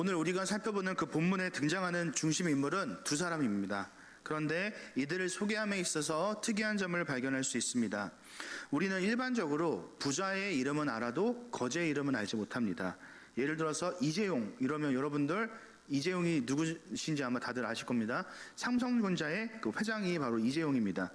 오늘 우리가 살펴보는 그 본문에 등장하는 중심 인물은 두 사람입니다. 그런데 이들을 소개함에 있어서 특이한 점을 발견할 수 있습니다. 우리는 일반적으로 부자의 이름은 알아도 거제의 이름은 알지 못합니다. 예를 들어서 이재용 이러면 여러분들 이재용이 누구신지 아마 다들 아실 겁니다. 삼성전자의 그 회장이 바로 이재용입니다.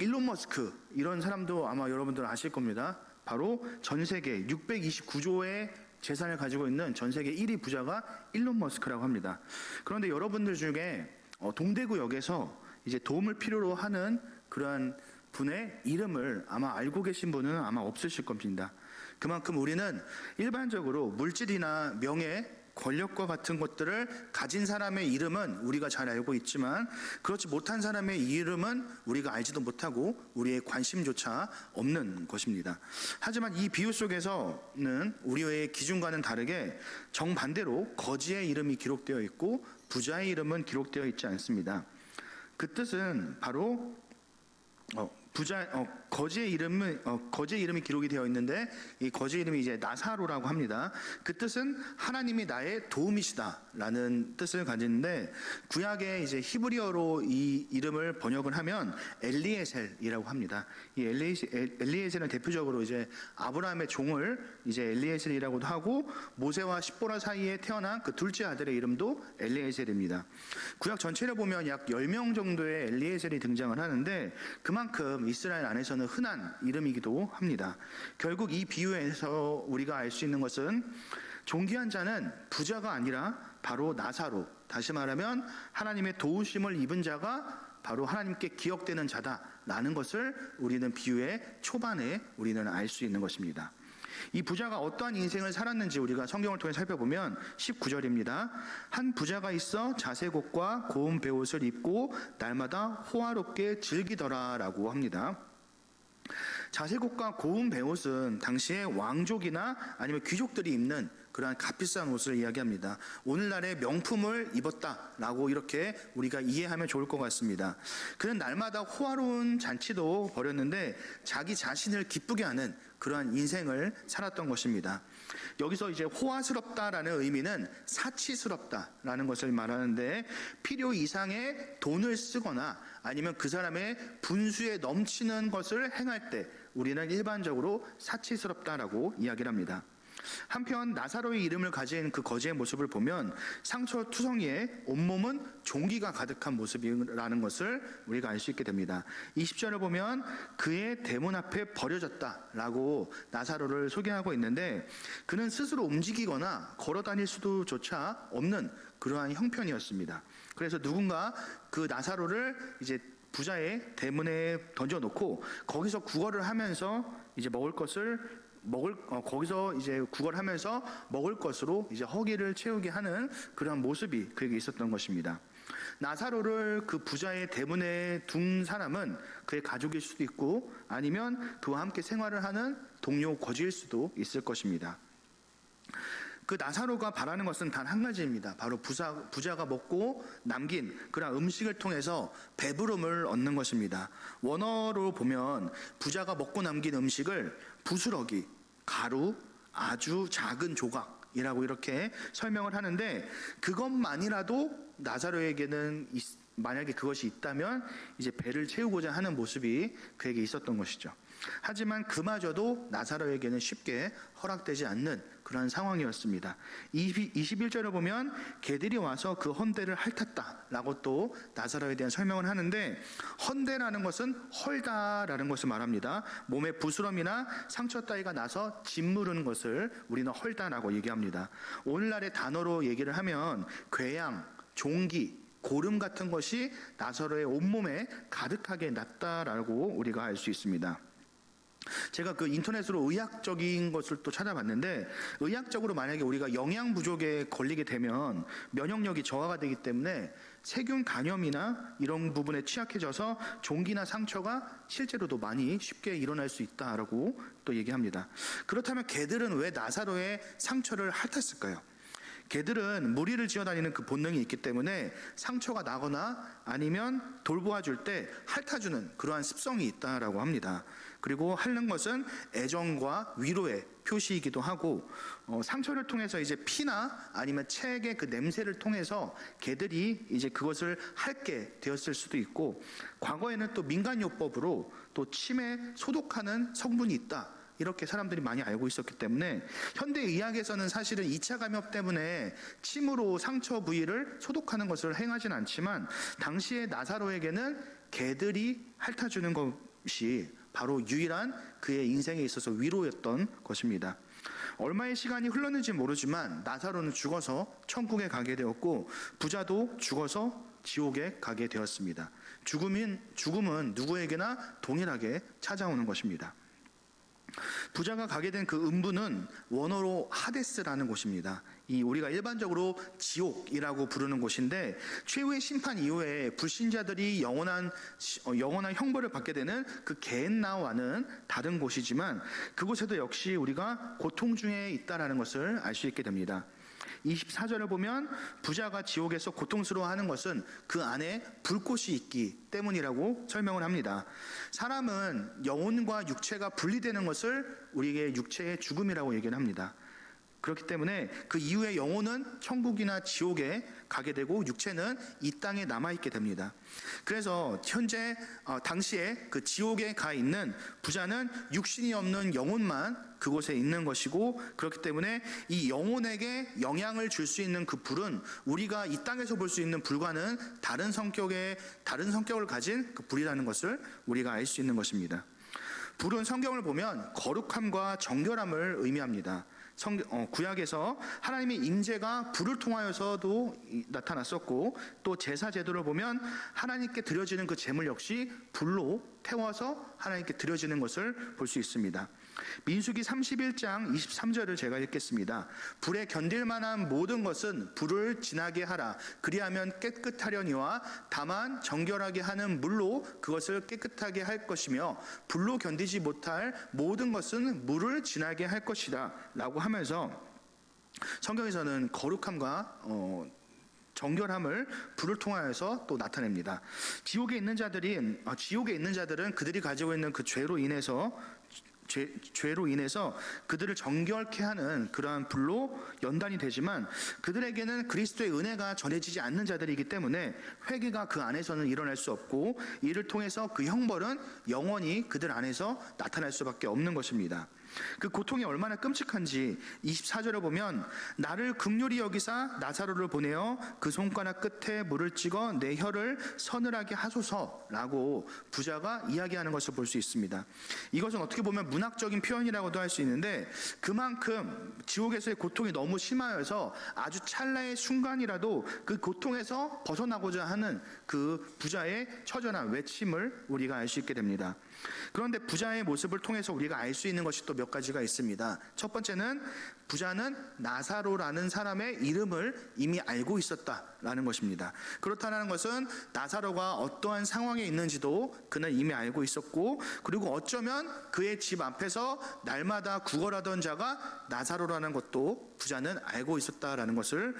일론 머스크 이런 사람도 아마 여러분들 아실 겁니다. 바로 전 세계 629조의 재산을 가지고 있는 전 세계 1위 부자가 일론 머스크라고 합니다. 그런데 여러분들 중에 어, 동대구역에서 이제 도움을 필요로 하는 그러한 분의 이름을 아마 알고 계신 분은 아마 없으실 겁니다. 그만큼 우리는 일반적으로 물질이나 명예, 권력과 같은 것들을 가진 사람의 이름은 우리가 잘 알고 있지만 그렇지 못한 사람의 이름은 우리가 알지도 못하고 우리의 관심조차 없는 것입니다. 하지만 이 비유 속에서는 우리의 기준과는 다르게 정반대로 거지의 이름이 기록되어 있고 부자의 이름은 기록되어 있지 않습니다. 그 뜻은 바로 어, 부자 어, 거지의 이름은 어, 거지의 이름이 기록이 되어 있는데 이 거지의 이름이 이제 나사로라고 합니다. 그 뜻은 하나님이 나의 도움이시다라는 뜻을 가지는데 구약의 이제 히브리어로 이 이름을 번역을 하면 엘리에셀이라고 합니다. 이 엘리에셀, 엘리에셀은 대표적으로 이제 아브라함의 종을 이제 엘리에셀이라고도 하고 모세와 십보라 사이에 태어난 그 둘째 아들의 이름도 엘리에셀입니다. 구약 전체를 보면 약 10명 정도의 엘리에셀이 등장을 하는데 그만큼 이스라엘 안에서는 흔한 이름이기도 합니다. 결국 이 비유에서 우리가 알 수 있는 것은 존귀한 자는 부자가 아니라 바로 나사로 다시 말하면 하나님의 도우심을 입은 자가 바로 하나님께 기억되는 자다라는 것을 우리는 비유의 초반에 우리는 알 수 있는 것입니다. 이 부자가 어떠한 인생을 살았는지 우리가 성경을 통해 살펴보면 19절입니다. 한 부자가 있어 자색 옷과 고운 베옷을 입고 날마다 호화롭게 즐기더라라고 합니다. 자색 옷과 고운 베옷은 당시에 왕족이나 아니면 귀족들이 입는 그러한 값비싼 옷을 이야기합니다. 오늘날의 명품을 입었다라고 이렇게 우리가 이해하면 좋을 것 같습니다. 그는 날마다 호화로운 잔치도 벌였는데 자기 자신을 기쁘게 하는 그러한 인생을 살았던 것입니다. 여기서 이제 호화스럽다라는 의미는 사치스럽다라는 것을 말하는데 필요 이상의 돈을 쓰거나 아니면 그 사람의 분수에 넘치는 것을 행할 때 우리는 일반적으로 사치스럽다라고 이야기를 합니다. 한편 나사로의 이름을 가진 그 거지의 모습을 보면 상처 투성이에 온몸은 종기가 가득한 모습이라는 것을 우리가 알 수 있게 됩니다. 20절을 보면 그의 대문 앞에 버려졌다라고 나사로를 소개하고 있는데 그는 스스로 움직이거나 걸어 다닐 수도 조차 없는 그러한 형편이었습니다. 그래서 누군가 그 나사로를 이제 부자의 대문에 던져놓고 거기서 구걸을 하면서 이제 먹을 것을 먹을 어, 거기서 이제 구걸하면서 먹을 것으로 이제 허기를 채우게 하는 그런 모습이 그에게 있었던 것입니다. 나사로를 그 부자의 대문에 둔 사람은 그의 가족일 수도 있고 아니면 그와 함께 생활을 하는 동료 거지일 수도 있을 것입니다. 그 나사로가 바라는 것은 단 한 가지입니다. 바로 부자, 부자가 먹고 남긴 그런 음식을 통해서 배부름을 얻는 것입니다. 원어로 보면 부자가 먹고 남긴 음식을 부스러기, 가루, 아주 작은 조각이라고 이렇게 설명을 하는데 그것만이라도 나사로에게는 만약에 그것이 있다면 이제 배를 채우고자 하는 모습이 그에게 있었던 것이죠. 하지만 그마저도 나사로에게는 쉽게 허락되지 않는 그런 상황이었습니다. 21절을 보면 개들이 와서 그 헌대를 핥았다라고 또 나사로에 대한 설명을 하는데 헌대라는 것은 헐다라는 것을 말합니다. 몸에 부스럼이나 상처 따위가 나서 짓무르는 것을 우리는 헐다라고 얘기합니다. 오늘날의 단어로 얘기를 하면 궤양, 종기, 고름 같은 것이 나사로의 온몸에 가득하게 났다라고 우리가 알 수 있습니다. 제가 그 인터넷으로 의학적인 것을 또 찾아봤는데 의학적으로 만약에 우리가 영양 부족에 걸리게 되면 면역력이 저하가 되기 때문에 세균 감염이나 이런 부분에 취약해져서 종기나 상처가 실제로도 많이 쉽게 일어날 수 있다라고 또 얘기합니다. 그렇다면 개들은 왜 나사로의 상처를 핥았을까요? 개들은 무리를 지어 다니는 그 본능이 있기 때문에 상처가 나거나 아니면 돌보아 줄 때 핥아주는 그러한 습성이 있다라고 합니다. 그리고 핥는 것은 애정과 위로의 표시이기도 하고 어, 상처를 통해서 이제 피나 아니면 책의 그 냄새를 통해서 개들이 이제 그것을 핥게 되었을 수도 있고 과거에는 또 민간요법으로 또 침에 소독하는 성분이 있다. 이렇게 사람들이 많이 알고 있었기 때문에 현대 의학에서는 사실은 2차 감염 때문에 침으로 상처 부위를 소독하는 것을 행하진 않지만 당시에 나사로에게는 개들이 핥아주는 것이 바로 유일한 그의 인생에 있어서 위로였던 것입니다. 얼마의 시간이 흘렀는지 모르지만 나사로는 죽어서 천국에 가게 되었고 부자도 죽어서 지옥에 가게 되었습니다. 죽음인 죽음은 누구에게나 동일하게 찾아오는 것입니다. 부자가 가게 된 그 음부는 원어로 하데스라는 곳입니다. 이 우리가 일반적으로 지옥이라고 부르는 곳인데 최후의 심판 이후에 불신자들이 영원한 시- 어, 영원한 형벌을 받게 되는 그 게엔나와는 다른 곳이지만 그곳에도 역시 우리가 고통 중에 있다라는 것을 알 수 있게 됩니다. 24절을 보면 부자가 지옥에서 고통스러워하는 것은 그 안에 불꽃이 있기 때문이라고 설명을 합니다. 사람은 영혼과 육체가 분리되는 것을 우리에게 육체의 죽음이라고 얘기를 합니다. 그렇기 때문에 그 이후에 영혼은 천국이나 지옥에 가게 되고 육체는 이 땅에 남아 있게 됩니다. 그래서 현재 어, 당시에 그 지옥에 가 있는 부자는 육신이 없는 영혼만 그곳에 있는 것이고 그렇기 때문에 이 영혼에게 영향을 줄 수 있는 그 불은 우리가 이 땅에서 볼 수 있는 불과는 다른 성격의 다른 성격을 가진 그 불이라는 것을 우리가 알 수 있는 것입니다. 불은 성경을 보면 거룩함과 정결함을 의미합니다. 성, 어, 구약에서 하나님의 임재가 불을 통하여서도 이- 나타났었고 또 제사 제도를 보면 하나님께 드려지는 그 제물 역시 불로 태워서 하나님께 드려지는 것을 볼 수 있습니다. 민수기 31장 23절을 제가 읽겠습니다. 불에 견딜 만한 모든 것은 불을 지나게 하라. 그리하면 깨끗하려니와 다만 정결하게 하는 물로 그것을 깨끗하게 할 것이며 불로 견디지 못할 모든 것은 물을 지나게 할 것이다. 라고 하면서 성경에서는 거룩함과 어, 정결함을 불을 통하여서 또 나타냅니다. 지옥에 있는 자들이 아, 지옥에 있는 자들은 그들이 가지고 있는 그 죄로 인해서 죄, 죄로 인해서 그들을 정결케 하는 그러한 불로 연단이 되지만 그들에게는 그리스도의 은혜가 전해지지 않는 자들이기 때문에 회개가 그 안에서는 일어날 수 없고 이를 통해서 그 형벌은 영원히 그들 안에서 나타날 수밖에 없는 것입니다. 그 고통이 얼마나 끔찍한지 24절을 보면 나를 극률히 여기사 나사로를 보내어 그 손가락 끝에 물을 찍어 내 혀를 서늘하게 하소서라고 부자가 이야기하는 것을 볼 수 있습니다. 이것은 어떻게 보면 문학적인 표현이라고도 할 수 있는데 그만큼 지옥에서의 고통이 너무 심하여서 아주 찰나의 순간이라도 그 고통에서 벗어나고자 하는 그 부자의 처절한 외침을 우리가 알 수 있게 됩니다. 그런데 부자의 모습을 통해서 우리가 알 수 있는 것이 또 몇 가지가 있습니다. 첫 번째는 부자는 나사로라는 사람의 이름을 이미 알고 있었다라는 것입니다. 그렇다는 것은 나사로가 어떠한 상황에 있는지도 그는 이미 알고 있었고 그리고 어쩌면 그의 집 앞에서 날마다 구걸하던 자가 나사로라는 것도 부자는 알고 있었다라는 것을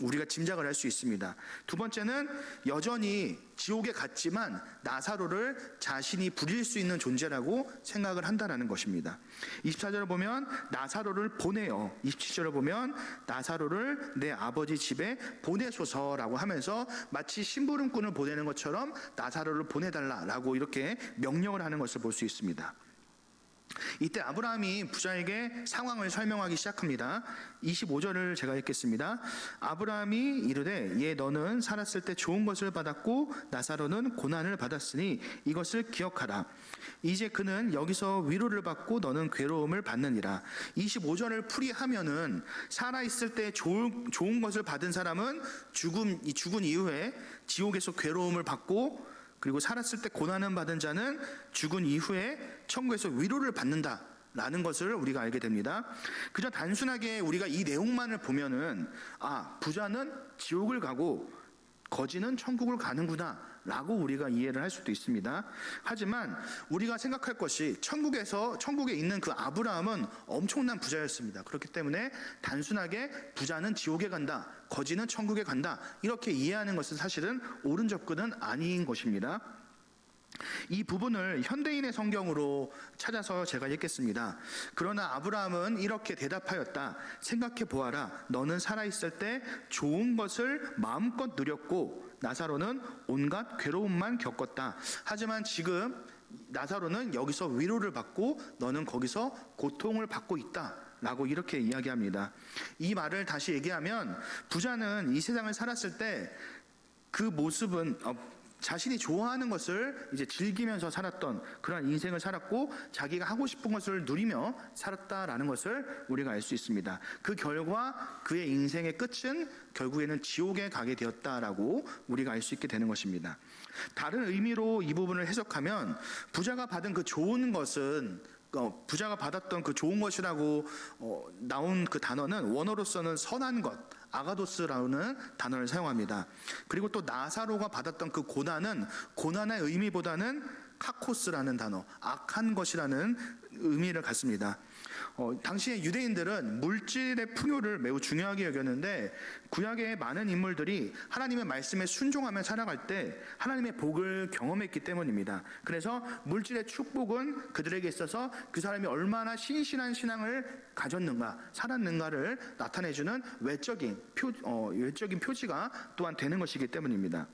우리가 짐작을 할 수 있습니다. 두 번째는 여전히 지옥에 갔지만 나사로를 자신이 부릴 수 있는 존재라고 생각을 한다라는 것입니다. 24절을 보면 나사로를 보내요. 27절을 보면 나사로를 내 아버지 집에 보내소서라고 하면서 마치 심부름꾼을 보내는 것처럼 나사로를 보내달라라고 이렇게 명령을 하는 것을 볼 수 있습니다. 이때 아브라함이 부자에게 상황을 설명하기 시작합니다. 25절을 제가 읽겠습니다. 아브라함이 이르되 얘 너는 살았을 때 좋은 것을 받았고 나사로는 고난을 받았으니 이것을 기억하라. 이제 그는 여기서 위로를 받고 너는 괴로움을 받느니라. 25절을 풀이하면은 살아 있을 때 좋은 좋은 것을 받은 사람은 죽음 이 죽은 이후에 지옥에서 괴로움을 받고 그리고 살았을 때 고난을 받은 자는 죽은 이후에 천국에서 위로를 받는다. 라는 것을 우리가 알게 됩니다. 그저 단순하게 우리가 이 내용만을 보면은 아, 부자는 지옥을 가고 거지는 천국을 가는구나 라고 우리가 이해를 할 수도 있습니다. 하지만 우리가 생각할 것이 천국에서 천국에 있는 그 아브라함은 엄청난 부자였습니다. 그렇기 때문에 단순하게 부자는 지옥에 간다, 거지는 천국에 간다 이렇게 이해하는 것은 사실은 옳은 접근은 아닌 것입니다. 이 부분을 현대인의 성경으로 찾아서 제가 읽겠습니다. 그러나 아브라함은 이렇게 대답하였다. 생각해 보아라. 너는 살아있을 때 좋은 것을 마음껏 누렸고 나사로는 온갖 괴로움만 겪었다. 하지만 지금 나사로는 여기서 위로를 받고 너는 거기서 고통을 받고 있다. 라고 이렇게 이야기합니다. 이 말을 다시 얘기하면 부자는 이 세상을 살았을 때 그 모습은 어, 자신이 좋아하는 것을 이제 즐기면서 살았던 그런 인생을 살았고 자기가 하고 싶은 것을 누리며 살았다라는 것을 우리가 알 수 있습니다. 그 결과 그의 인생의 끝은 결국에는 지옥에 가게 되었다라고 우리가 알 수 있게 되는 것입니다. 다른 의미로 이 부분을 해석하면 부자가 받은 그 좋은 것은 어, 부자가 받았던 그 좋은 것이라고 어, 나온 그 단어는 원어로서는 선한 것, 아가도스라는 단어를 사용합니다. 그리고 또 나사로가 받았던 그 고난은 고난의 의미보다는 카코스라는 단어, 악한 것이라는 의미를 갖습니다. 어, 당시에 유대인들은 물질의 풍요를 매우 중요하게 여겼는데 구약의 많은 인물들이 하나님의 말씀에 순종하며 살아갈 때 하나님의 복을 경험했기 때문입니다. 그래서 물질의 축복은 그들에게 있어서 그 사람이 얼마나 신실한 신앙을 가졌는가, 살았는가를 나타내주는 외적인 표, 어, 외적인 표지가 또한 되는 것이기 때문입니다.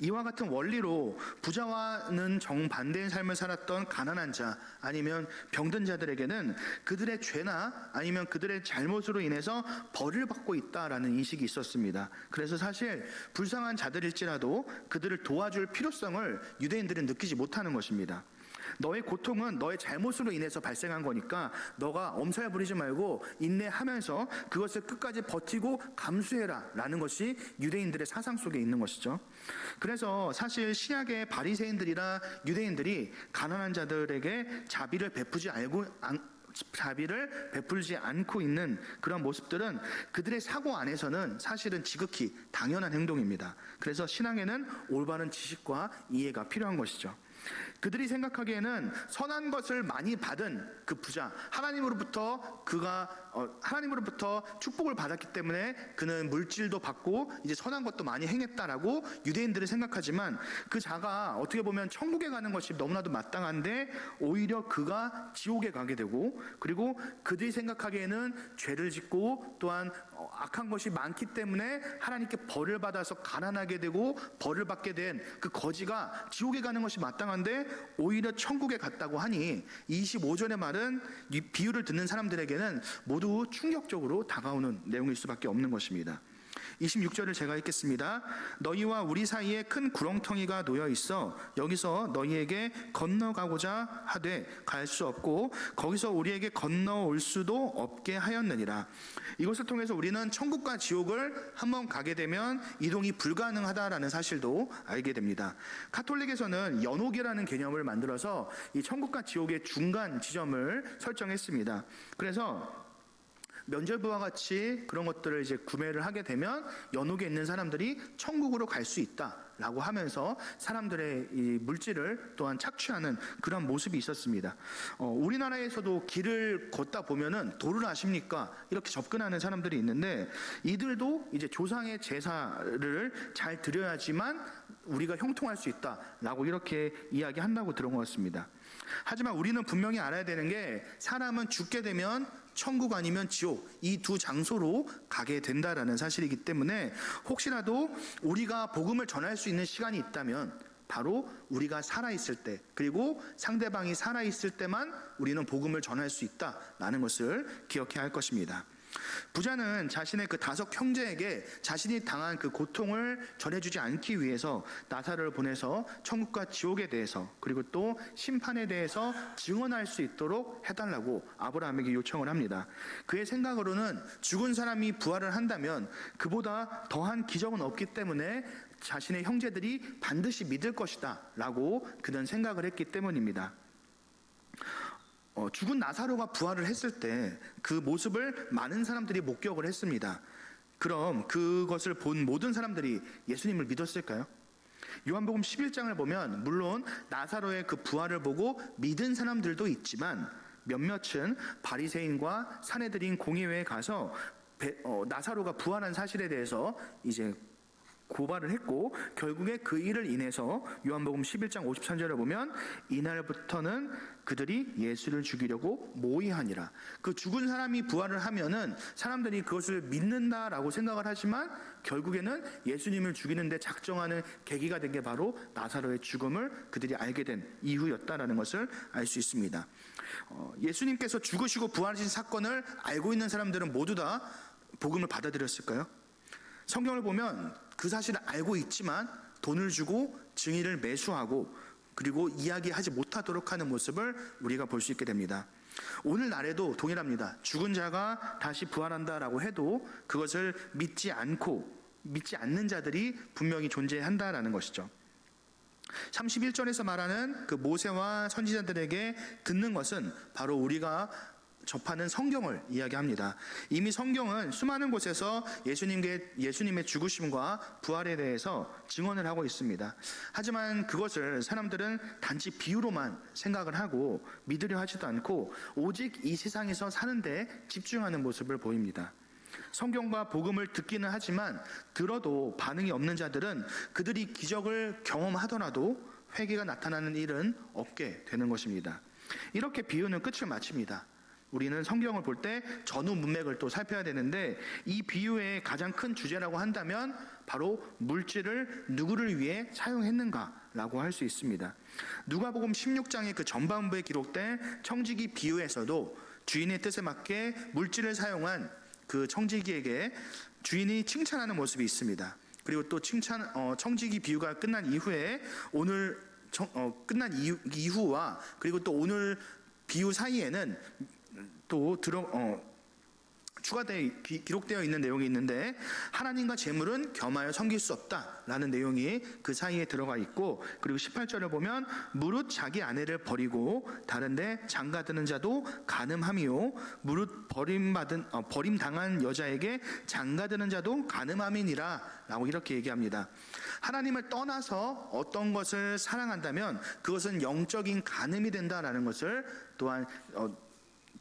이와 같은 원리로 부자와는 정반대의 삶을 살았던 가난한 자 아니면 병든 자들에게는 그들의 죄나 아니면 그들의 잘못으로 인해서 벌을 받고 있다라는 인식이 있었습니다. 그래서 사실 불쌍한 자들일지라도 그들을 도와줄 필요성을 유대인들은 느끼지 못하는 것입니다. 너의 고통은 너의 잘못으로 인해서 발생한 거니까 너가 엄살 부리지 말고 인내하면서 그것을 끝까지 버티고 감수해라 라는 것이 유대인들의 사상 속에 있는 것이죠. 그래서 사실 신약의 바리새인들이나 유대인들이 가난한 자들에게 자비를 베푸지 알고 안- 자비를 베풀지 않고 있는 그런 모습들은 그들의 사고 안에서는 사실은 지극히 당연한 행동입니다. 그래서 신앙에는 올바른 지식과 이해가 필요한 것이죠. 그들이 생각하기에는 선한 것을 많이 받은 그 부자 하나님으로부터 그가 어, 하나님으로부터 축복을 받았기 때문에 그는 물질도 받고 이제 선한 것도 많이 행했다라고 유대인들은 생각하지만 그 자가 어떻게 보면 천국에 가는 것이 너무나도 마땅한데 오히려 그가 지옥에 가게 되고 그리고 그들이 생각하기에는 죄를 짓고 또한 어, 악한 것이 많기 때문에 하나님께 벌을 받아서 가난하게 되고 벌을 받게 된 그 거지가 지옥에 가는 것이 마땅한데 오히려 천국에 갔다고 하니 25절의 말은 이 비유를 듣는 사람들에게는 모두 충격적으로 다가오는 내용일 수밖에 없는 것입니다. 26절을 제가 읽겠습니다. 너희와 우리 사이에 큰 구렁텅이가 놓여 있어 여기서 너희에게 건너가고자 하되 갈 수 없고 거기서 우리에게 건너올 수도 없게 하였느니라. 이것을 통해서 우리는 천국과 지옥을 한번 가게 되면 이동이 불가능하다라는 사실도 알게 됩니다. 카톨릭에서는 연옥이라는 개념을 만들어서 이 천국과 지옥의 중간 지점을 설정했습니다. 그래서 면죄부와 같이 그런 것들을 이제 구매를 하게 되면 연옥에 있는 사람들이 천국으로 갈 수 있다라고 하면서 사람들의 이 물질을 또한 착취하는 그런 모습이 있었습니다. 어, 우리나라에서도 길을 걷다 보면은 도를 아십니까? 이렇게 접근하는 사람들이 있는데 이들도 이제 조상의 제사를 잘 드려야지만 우리가 형통할 수 있다라고 이렇게 이야기한다고 들은 것 같습니다. 하지만 우리는 분명히 알아야 되는 게 사람은 죽게 되면 천국 아니면 지옥 이 두 장소로 가게 된다라는 사실이기 때문에 혹시라도 우리가 복음을 전할 수 있는 시간이 있다면 바로 우리가 살아있을 때 그리고 상대방이 살아있을 때만 우리는 복음을 전할 수 있다라는 것을 기억해야 할 것입니다. 부자는 자신의 그 다섯 형제에게 자신이 당한 그 고통을 전해주지 않기 위해서 나사를 보내서 천국과 지옥에 대해서 그리고 또 심판에 대해서 증언할 수 있도록 해달라고 아브라함에게 요청을 합니다. 그의 생각으로는 죽은 사람이 부활을 한다면 그보다 더한 기적은 없기 때문에 자신의 형제들이 반드시 믿을 것이다 라고 그는 생각을 했기 때문입니다. 어, 죽은 나사로가 부활을 했을 때 그 모습을 많은 사람들이 목격을 했습니다. 그럼 그것을 본 모든 사람들이 예수님을 믿었을까요? 요한복음 11장을 보면 물론 나사로의 그 부활을 보고 믿은 사람들도 있지만 몇몇은 바리새인과 사내들인 공의회에 가서 배- 어, 나사로가 부활한 사실에 대해서 이제 고발을 했고 결국에 그 일을 인해서 요한복음 11장 53절을 보면 이날부터는 그들이 예수를 죽이려고 모의하니라. 그 죽은 사람이 부활을 하면은 사람들이 그것을 믿는다라고 생각을 하지만 결국에는 예수님을 죽이는데 작정하는 계기가 된 게 바로 나사로의 죽음을 그들이 알게 된 이후였다라는 것을 알 수 있습니다. 어, 예수님께서 죽으시고 부활하신 사건을 알고 있는 사람들은 모두 다 복음을 받아들였을까요? 성경을 보면 그 사실을 알고 있지만 돈을 주고 증인을 매수하고 그리고 이야기하지 못하도록 하는 모습을 우리가 볼 수 있게 됩니다. 오늘날에도 동일합니다. 죽은 자가 다시 부활한다라고 해도 그것을 믿지 않고 믿지 않는 자들이 분명히 존재한다라는 것이죠. 31절에서 말하는 그 모세와 선지자들에게 듣는 것은 바로 우리가 접하는 성경을 이야기합니다. 이미 성경은 수많은 곳에서 예수님께 예수님의 죽으심과 부활에 대해서 증언을 하고 있습니다. 하지만 그것을 사람들은 단지 비유로만 생각을 하고 믿으려 하지도 않고 오직 이 세상에서 사는데 집중하는 모습을 보입니다. 성경과 복음을 듣기는 하지만 들어도 반응이 없는 자들은 그들이 기적을 경험하더라도 회개가 나타나는 일은 없게 되는 것입니다. 이렇게 비유는 끝을 마칩니다. 우리는 성경을 볼 때 전후 문맥을 또 살펴야 되는데 이 비유의 가장 큰 주제라고 한다면 바로 물질을 누구를 위해 사용했는가라고 할 수 있습니다. 누가복음 16장의 그 전반부에 기록된 청지기 비유에서도 주인의 뜻에 맞게 물질을 사용한 그 청지기에게 주인이 칭찬하는 모습이 있습니다. 그리고 또 칭찬 어, 청지기 비유가 끝난 이후에 오늘 청- 어, 끝난 이후, 이후와 그리고 또 오늘 비유 사이에는 또 들어 어, 추가되어 기- 기록되어 있는 내용이 있는데 하나님과 재물은 겸하여 섬길 수 없다라는 내용이 그 사이에 들어가 있고 그리고 18절을 보면 무릇 자기 아내를 버리고 다른데 장가드는 자도 가늠함이요 무릇 버림받은 어, 버림 당한 여자에게 장가드는 자도 가늠함이니라라고 이렇게 얘기합니다. 하나님을 떠나서 어떤 것을 사랑한다면 그것은 영적인 간음이 된다라는 것을 또한 어,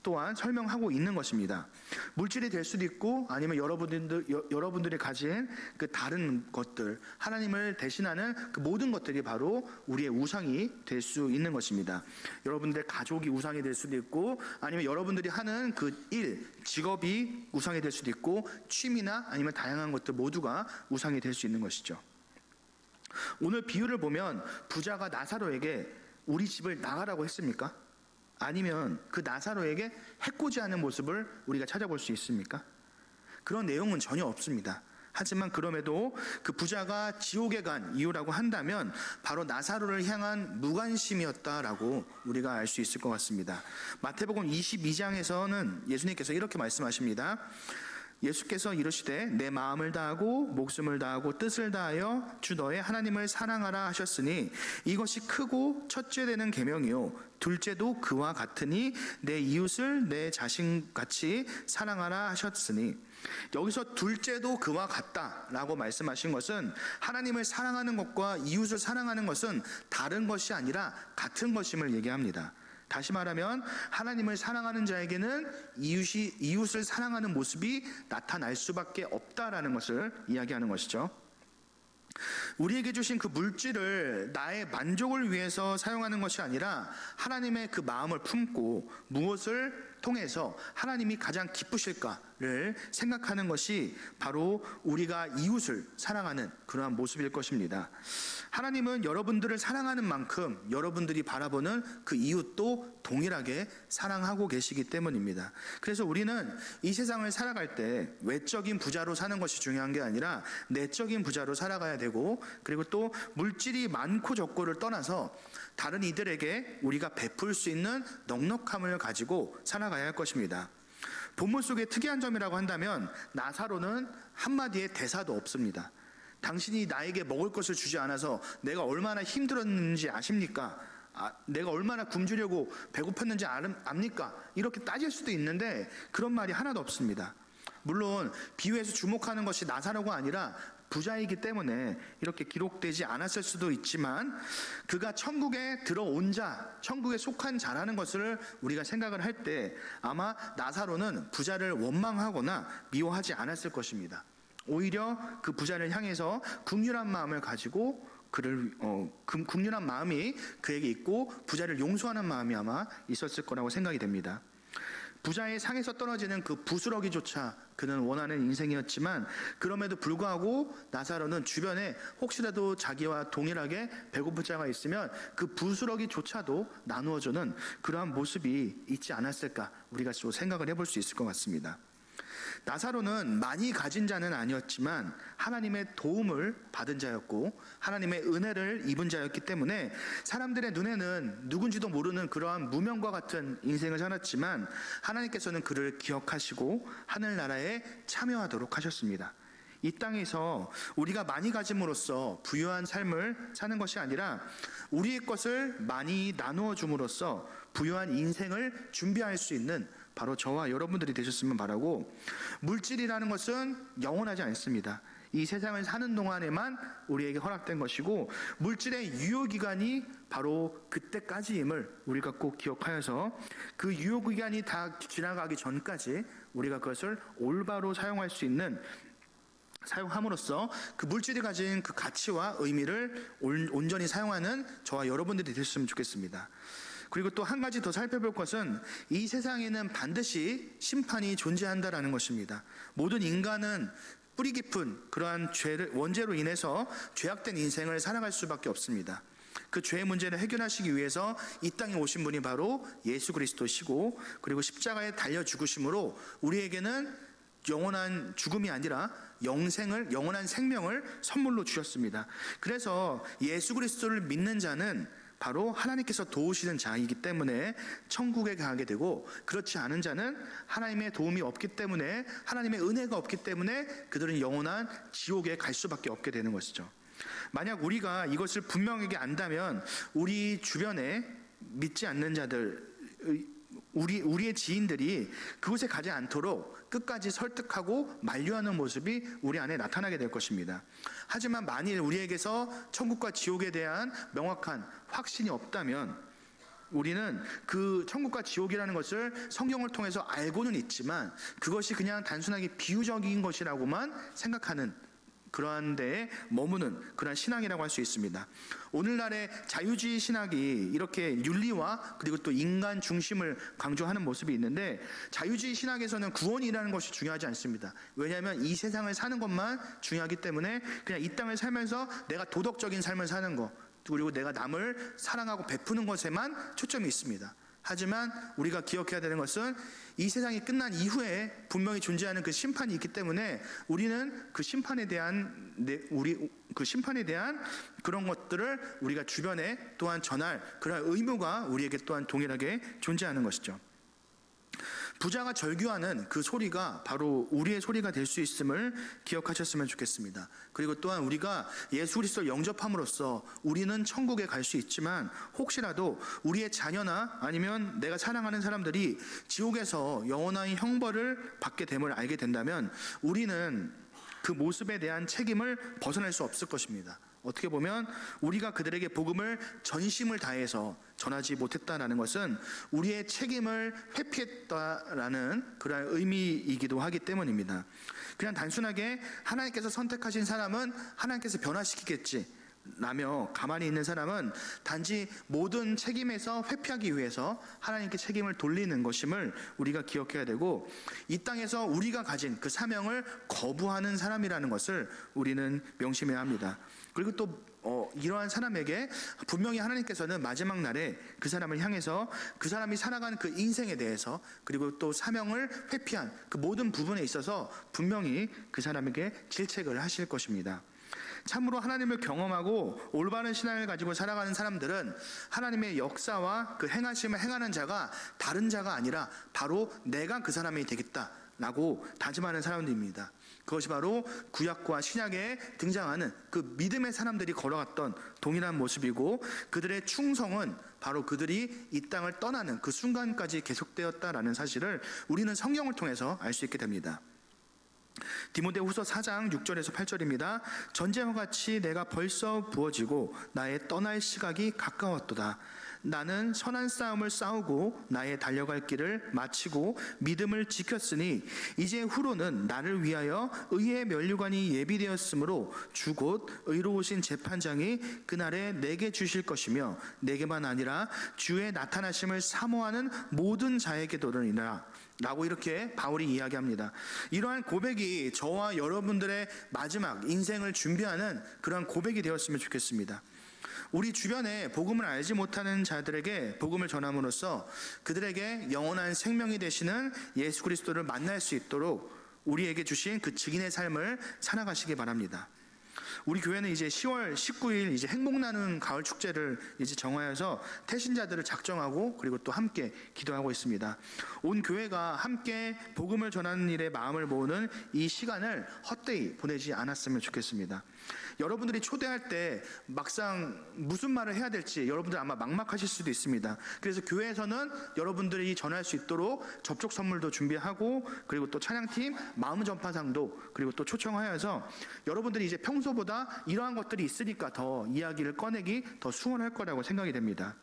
또한 설명하고 있는 것입니다. 물질이 될 수도 있고 아니면 여러분들 여, 여러분들이 가진 그 다른 것들 하나님을 대신하는 그 모든 것들이 바로 우리의 우상이 될 수 있는 것입니다. 여러분들의 가족이 우상이 될 수도 있고 아니면 여러분들이 하는 그 일 직업이 우상이 될 수도 있고 취미나 아니면 다양한 것들 모두가 우상이 될 수 있는 것이죠. 오늘 비유를 보면 부자가 나사로에게 우리 집을 나가라고 했습니까? 아니면 그 나사로에게 해코지하는 모습을 우리가 찾아볼 수 있습니까? 그런 내용은 전혀 없습니다. 하지만 그럼에도 그 부자가 지옥에 간 이유라고 한다면 바로 나사로를 향한 무관심이었다라고 우리가 알 수 있을 것 같습니다. 마태복음 22장에서는 예수님께서 이렇게 말씀하십니다. 예수께서 이르시되 내 마음을 다하고 목숨을 다하고 뜻을 다하여 주 너의 하나님을 사랑하라 하셨으니 이것이 크고 첫째 되는 계명이요 둘째도 그와 같으니 내 이웃을 내 자신 같이 사랑하라 하셨으니 여기서 둘째도 그와 같다라고 말씀하신 것은 하나님을 사랑하는 것과 이웃을 사랑하는 것은 다른 것이 아니라 같은 것임을 얘기합니다. 다시 말하면 하나님을 사랑하는 자에게는 이웃이 이웃을 사랑하는 모습이 나타날 수밖에 없다라는 것을 이야기하는 것이죠. 우리에게 주신 그 물질을 나의 만족을 위해서 사용하는 것이 아니라 하나님의 그 마음을 품고 무엇을 통해서 하나님이 가장 기쁘실까 를 생각하는 것이 바로 우리가 이웃을 사랑하는 그러한 모습일 것입니다. 하나님은 여러분들을 사랑하는 만큼 여러분들이 바라보는 그 이웃도 동일하게 사랑하고 계시기 때문입니다. 그래서 우리는 이 세상을 살아갈 때 외적인 부자로 사는 것이 중요한 게 아니라 내적인 부자로 살아가야 되고 그리고 또 물질이 많고 적고를 떠나서 다른 이들에게 우리가 베풀 수 있는 넉넉함을 가지고 살아가야 할 것입니다. 본문 속의 특이한 점이라고 한다면 나사로는 한마디의 대사도 없습니다. 당신이 나에게 먹을 것을 주지 않아서 내가 얼마나 힘들었는지 아십니까? 아, 내가 얼마나 굶주려고 배고팠는지 알- 압니까? 이렇게 따질 수도 있는데 그런 말이 하나도 없습니다. 물론 비유에서 주목하는 것이 나사로가 아니라 부자이기 때문에 이렇게 기록되지 않았을 수도 있지만 그가 천국에 들어온 자, 천국에 속한 자라는 것을 우리가 생각을 할 때 아마 나사로는 부자를 원망하거나 미워하지 않았을 것입니다. 오히려 그 부자를 향해서 국률한 마음을 가지고 그를 어, 금- 국률한 마음이 그에게 있고 부자를 용서하는 마음이 아마 있었을 거라고 생각이 됩니다. 부자의 상에서 떨어지는 그 부스러기조차 그는 원하는 인생이었지만 그럼에도 불구하고 나사로는 주변에 혹시라도 자기와 동일하게 배고픈 자가 있으면 그 부스러기조차도 나누어주는 그러한 모습이 있지 않았을까 우리가 또 생각을 해볼 수 있을 것 같습니다. 나사로는 많이 가진 자는 아니었지만 하나님의 도움을 받은 자였고 하나님의 은혜를 입은 자였기 때문에 사람들의 눈에는 누군지도 모르는 그러한 무명과 같은 인생을 살았지만 하나님께서는 그를 기억하시고 하늘나라에 참여하도록 하셨습니다. 이 땅에서 우리가 많이 가짐으로써 부유한 삶을 사는 것이 아니라 우리의 것을 많이 나누어 줌으로써 부유한 인생을 준비할 수 있는 바로 저와 여러분들이 되셨으면 바라고 물질이라는 것은 영원하지 않습니다. 이 세상을 사는 동안에만 우리에게 허락된 것이고 물질의 유효 기간이 바로 그때까지임을 우리가 꼭 기억하여서 그 유효 기간이 다 지나가기 전까지 우리가 그것을 올바로 사용할 수 있는 사용함으로써 그 물질이 가진 그 가치와 의미를 온- 온전히 사용하는 저와 여러분들이 되셨으면 좋겠습니다. 그리고 또 한 가지 더 살펴볼 것은 이 세상에는 반드시 심판이 존재한다라는 것입니다. 모든 인간은 뿌리 깊은 그러한 죄를 원죄로 인해서 죄악된 인생을 살아갈 수밖에 없습니다. 그 죄의 문제를 해결하시기 위해서 이 땅에 오신 분이 바로 예수 그리스도시고 그리고 십자가에 달려 죽으심으로 우리에게는 영원한 죽음이 아니라 영생을 영원한 생명을 선물로 주셨습니다. 그래서 예수 그리스도를 믿는 자는 바로 하나님께서 도우시는 자이기 때문에 천국에 가게 되고 그렇지 않은 자는 하나님의 도움이 없기 때문에 하나님의 은혜가 없기 때문에 그들은 영원한 지옥에 갈 수밖에 없게 되는 것이죠. 만약 우리가 이것을 분명하게 안다면 우리 주변에 믿지 않는 자들 우리 우리의 지인들이 그곳에 가지 않도록 끝까지 설득하고 만류하는 모습이 우리 안에 나타나게 될 것입니다. 하지만 만일 우리에게서 천국과 지옥에 대한 명확한 확신이 없다면 우리는 그 천국과 지옥이라는 것을 성경을 통해서 알고는 있지만 그것이 그냥 단순하게 비유적인 것이라고만 생각하는 그러한 데에 머무는 그러한 신앙이라고 할 수 있습니다. 오늘날의 자유주의 신학이 이렇게 윤리와 그리고 또 인간 중심을 강조하는 모습이 있는데 자유주의 신학에서는 구원이라는 것이 중요하지 않습니다. 왜냐하면 이 세상을 사는 것만 중요하기 때문에 그냥 이 땅을 살면서 내가 도덕적인 삶을 사는 것 그리고 내가 남을 사랑하고 베푸는 것에만 초점이 있습니다. 하지만 우리가 기억해야 되는 것은 이 세상이 끝난 이후에 분명히 존재하는 그 심판이 있기 때문에 우리는 그 심판에 대한 내- 우리 그 심판에 대한 그런 것들을 우리가 주변에 또한 전할 그런 의무가 우리에게 또한 동일하게 존재하는 것이죠. 부자가 절규하는 그 소리가 바로 우리의 소리가 될 수 있음을 기억하셨으면 좋겠습니다. 그리고 또한 우리가 예수 그리스도를 영접함으로써 우리는 천국에 갈 수 있지만 혹시라도 우리의 자녀나 아니면 내가 사랑하는 사람들이 지옥에서 영원한 형벌을 받게 됨을 알게 된다면 우리는 그 모습에 대한 책임을 벗어날 수 없을 것입니다. 어떻게 보면 우리가 그들에게 복음을 전심을 다해서 전하지 못했다라는 것은 우리의 책임을 회피했다라는 그런 의미이기도 하기 때문입니다. 그냥 단순하게 하나님께서 선택하신 사람은 하나님께서 변화시키겠지. 라며 가만히 있는 사람은 단지 모든 책임에서 회피하기 위해서 하나님께 책임을 돌리는 것임을 우리가 기억해야 되고 이 땅에서 우리가 가진 그 사명을 거부하는 사람이라는 것을 우리는 명심해야 합니다. 그리고 또 어, 이러한 사람에게 분명히 하나님께서는 마지막 날에 그 사람을 향해서 그 사람이 살아가는 그 인생에 대해서 그리고 또 사명을 회피한 그 모든 부분에 있어서 분명히 그 사람에게 질책을 하실 것입니다. 참으로 하나님을 경험하고 올바른 신앙을 가지고 살아가는 사람들은 하나님의 역사와 그 행하심을 행하는 자가 다른 자가 아니라 바로 내가 그 사람이 되겠다 라고 다짐하는 사람들입니다. 그것이 바로 구약과 신약에 등장하는 그 믿음의 사람들이 걸어갔던 동일한 모습이고 그들의 충성은 바로 그들이 이 땅을 떠나는 그 순간까지 계속되었다라는 사실을 우리는 성경을 통해서 알 수 있게 됩니다. 디모데후서 4장 6절에서 8절입니다. 전쟁과 같이 내가 벌써 부어지고 나의 떠날 시각이 가까웠도다. 나는 선한 싸움을 싸우고 나의 달려갈 길을 마치고 믿음을 지켰으니 이제 후로는 나를 위하여 의의 면류관이 예비되었으므로 주 곧 의로우신 재판장이 그날에 내게 주실 것이며 내게만 아니라 주의 나타나심을 사모하는 모든 자에게 도르니라. 라고 이렇게 바울이 이야기합니다. 이러한 고백이 저와 여러분들의 마지막 인생을 준비하는 그러한 고백이 되었으면 좋겠습니다. 우리 주변에 복음을 알지 못하는 자들에게 복음을 전함으로써 그들에게 영원한 생명이 되시는 예수 그리스도를 만날 수 있도록 우리에게 주신 그 증인의 삶을 살아가시기 바랍니다. 우리 교회는 이제 10월 19일 이제 행복 나누는 가을 축제를 이제 정하여서 태신자들을 작정하고 그리고 또 함께 기도하고 있습니다. 온 교회가 함께 복음을 전하는 일에 마음을 모으는 이 시간을 헛되이 보내지 않았으면 좋겠습니다. 여러분들이 초대할 때 막상 무슨 말을 해야 될지 여러분들 아마 막막하실 수도 있습니다. 그래서 교회에서는 여러분들이 전할 수 있도록 접촉 선물도 준비하고 그리고 또 찬양팀 마음 전파상도 그리고 또 초청하여서 여러분들이 이제 평소보다 이러한 것들이 있으니까 더 이야기를 꺼내기 더 수월할 거라고 생각이 됩니다.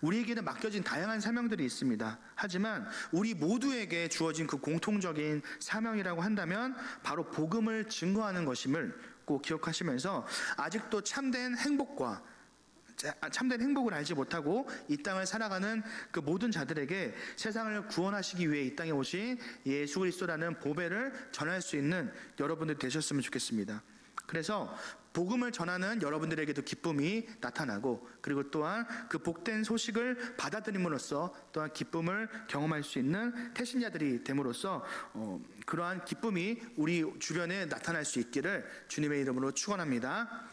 우리에게는 맡겨진 다양한 사명들이 있습니다. 하지만 우리 모두에게 주어진 그 공통적인 사명이라고 한다면 바로 복음을 증거하는 것임을 꼭 기억하시면서 아직도 참된 행복과 자- 참된 행복을 알지 못하고 이 땅을 살아가는 그 모든 자들에게 세상을 구원하시기 위해 이 땅에 오신 예수 그리스도라는 보배를 전할 수 있는 여러분들 되셨으면 좋겠습니다. 그래서 복음을 전하는 여러분들에게도 기쁨이 나타나고 그리고 또한 그 복된 소식을 받아들임으로써 또한 기쁨을 경험할 수 있는 태신자들이 됨으로써 어, 그러한 기쁨이 우리 주변에 나타날 수 있기를 주님의 이름으로 축원합니다.